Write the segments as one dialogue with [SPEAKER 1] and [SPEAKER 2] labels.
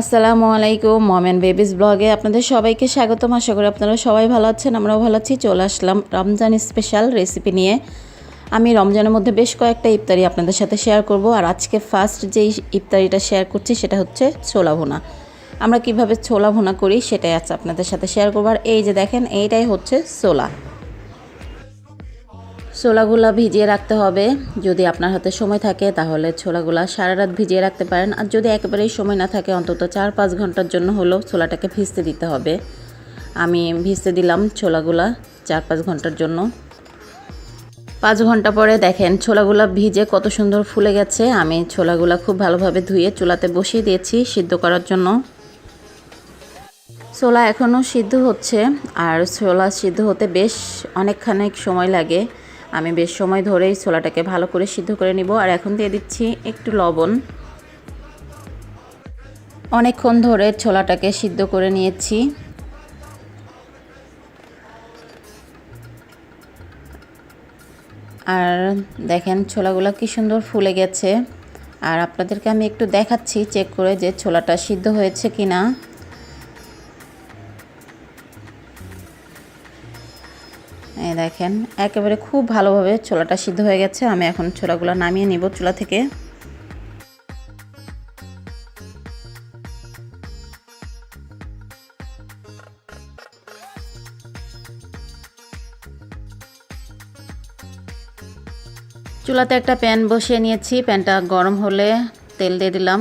[SPEAKER 1] আসসালামু আলাইকুম মমেন বেবিস ব্লগে আপনাদের সবাইকে স্বাগতম। আশা করি আপনারা সবাই ভালো আছেন, আমরাও ভালো আছি। চলে আসলাম রমজান স্পেশাল রেসিপি নিয়ে। আমি রমজানের মধ্যে বেশ কয়েকটা ইফতারি আপনাদের সাথে শেয়ার করব, আর আজকে ফার্স্ট যেই ইফতারিটা শেয়ার করছি সেটা হচ্ছে ছোলা ভুনা। আমরা কীভাবে ছোলা ভোনা করি সেটাই আছে আপনাদের সাথে শেয়ার করব, আর এই যে দেখেন, এইটাই হচ্ছে ছোলা। ছোলাগুলা ভিজিয়ে রাখতে হবে। যদি আপনার হাতে সময় থাকে, তাহলে ছোলাগুলা সারা রাত ভিজিয়ে রাখতে পারেন। আর যদি একেবারেই সময় না থাকে, অন্তত চার পাঁচ ঘণ্টার জন্য হলেও ছোলাটাকে ভিজতে দিতে হবে। আমি ভিজতে দিলাম ছোলাগুলা চার পাঁচ ঘণ্টার জন্য। পাঁচ ঘণ্টা পরে দেখেন ছোলাগুলা ভিজে কত সুন্দর ফুলে গেছে। আমি ছোলাগুলা খুব ভালোভাবে ধুয়ে চুলাতে বসিয়ে দিয়েছি সিদ্ধ করার জন্য। ছোলা এখনও সিদ্ধ হচ্ছে, আর ছোলা সিদ্ধ হতে বেশ অনেকখানি সময় লাগে। আমি বেশ সময় ধরেই ছোলাটাকে ভালো করে সিদ্ধ করে নিব। আর এখন দিয়ে দিচ্ছি একটু লবণ। অনেকক্ষণ ধরে ছোলাটাকে সিদ্ধ করে নিয়েছি। আর দেখেন ছোলাগুলো কি সুন্দর ফুলে গেছে। আর আপনাদেরকে আমি একটু দেখাচ্ছি, চেক করে যে ছোলাটা সিদ্ধ হয়েছে কি না এই দেখেন, একেবারে খুব ভালোভাবে ছোলাটা সিদ্ধ হয়ে গেছে। আমি এখন ছোলাগুলো নামিয়ে নিব চুলা থেকে। চুলাতে একটা প্যান বসিয়ে নিয়েছি। প্যানটা গরম হলে তেল দিয়ে দিলাম।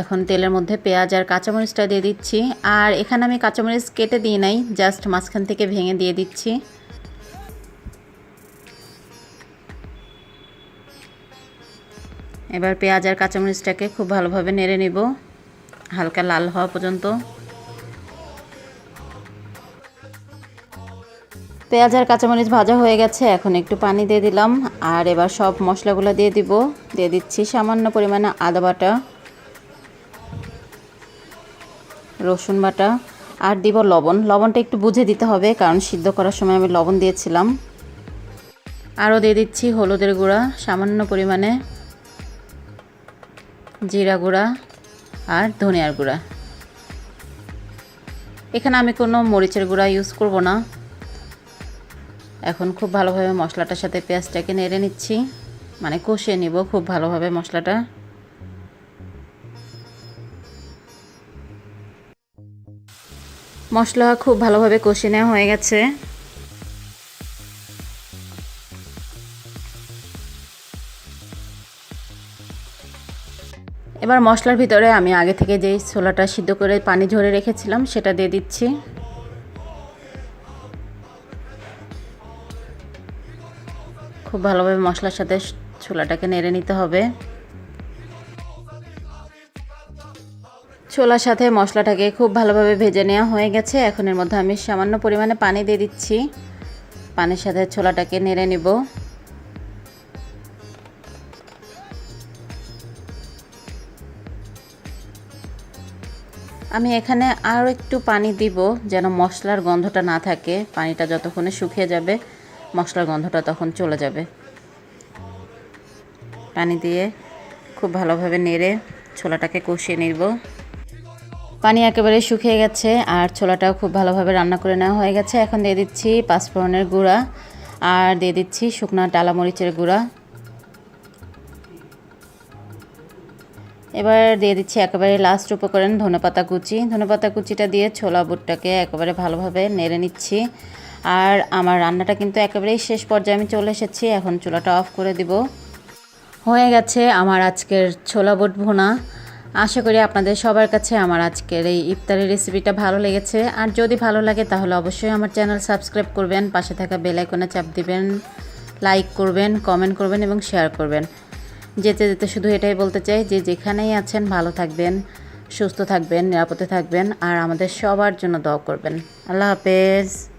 [SPEAKER 1] এখন তেলের মধ্যে পেঁয়াজ আর কাঁচামরিচটা দিয়ে দিচ্ছি। আর এখানে আমি কাঁচামরিচ কেটে দিই নাই, জাস্ট মাঝখান থেকে ভেঙে দিয়ে দিচ্ছি। এবার পেঁয়াজ আর কাঁচামরিচটাকে খুব ভালোভাবে নেড়ে নিব, হালকা লাল হওয়া পর্যন্ত। পেঁয়াজ আর কাঁচামরিচ ভাজা হয়ে গেছে, এখন একটু পানি দিয়ে দিলাম। আর এবার সব মশলাগুলো দিয়ে দিব, দিয়ে দিচ্ছি সামান্য পরিমাণে আদা বাটা। রসুন বাটা, আর দিব লবণ। লবণটা একটু বুঝে দিতে হবে, কারণ সিদ্ধ করার সময় আমি লবণ দিয়েছিলাম। আরও দিয়ে দিচ্ছি হলুদের গুঁড়া, সামান্য পরিমাণে জিরা গুঁড়া আর ধনিয়ার গুঁড়া। এখানে আমি কোনো মরিচের গুঁড়া ইউজ করব না। এখন খুব ভালোভাবে মশলাটার সাথে পেঁয়াজটাকে নেড়ে নিচ্ছি। মানে কষিয়ে নিব খুব ভালোভাবে মশলাটা। মশলা খুব ভালোভাবে কষে নেওয়া হয়ে গেছে। এবার মশলার ভিতরে আমি আগে থেকে যেই ছোলাটা সিদ্ধ করে পানি ঝরে রেখেছিলাম, সেটা দিয়ে দিচ্ছি। খুব ভালোভাবে মশলার সাথে ছোলাটাকে নেড়ে নিতে হবে। ছোলার সাথে মশলাটাকে খুব ভালোভাবে ভেজে নেওয়া হয়ে গেছে। এখন এর মধ্যে আমি সামান্য পরিমাণে পানি দিয়ে দিচ্ছি। পানির সাথে ছোলাটাকে নেড়ে নিব। আমি এখানে আরও একটু পানি দিব যেন মশলার গন্ধটা না থাকে। পানিটা যতক্ষণে শুকিয়ে যাবে, মশলার গন্ধটা তখন চলে যাবে। পানি দিয়ে খুব ভালোভাবে নেড়ে ছোলাটাকে কষিয়ে নিব। পানি একেবারে শুকিয়ে গেছে আর ছোলাটাও খুব ভালোভাবে রান্না করে নেওয়া হয়ে গেছে। এখন দিয়ে দিচ্ছি পাঁচফোড়নের গুঁড়া আর দিয়ে দিচ্ছি শুকনো টালা মরিচের গুঁড়া। এবার দিয়ে দিচ্ছি একেবারে লাস্ট উপকরণ ধনেপাতা কুচি। ধনেপাতা কুচিটা দিয়ে ছোলা বুটটাকে একেবারে ভালোভাবে নেড়ে নিচ্ছি। আর আমার রান্নাটা কিন্তু একেবারেই শেষ পর্যায়ে আমি চলে এসেছি। এখন চুলাটা অফ করে দিব। হয়ে গেছে আমার আজকের ছোলা বুট ভুনা। আশা করি আপনাদের সবার কাছে আমার আজকের এই ইফতারের রেসিপিটা ভালো লেগেছে। আর যদি ভালো লাগে তাহলে অবশ্যই আমার চ্যানেল সাবস্ক্রাইব করবেন, পাশে থাকা বেল আইকনে চাপ দিবেন লাইক করবেন কমেন্ট করবেন এবং শেয়ার করবেন। যেতে যেতে শুধু এটাই বলতে চাই যে যেখানেই আছেন ভালো থাকবেন, সুস্থ থাকবেন, নিরাপদে থাকবেন, আর আমাদের সবার জন্য দোয়া করবেন। আল্লাহ হাফেজ।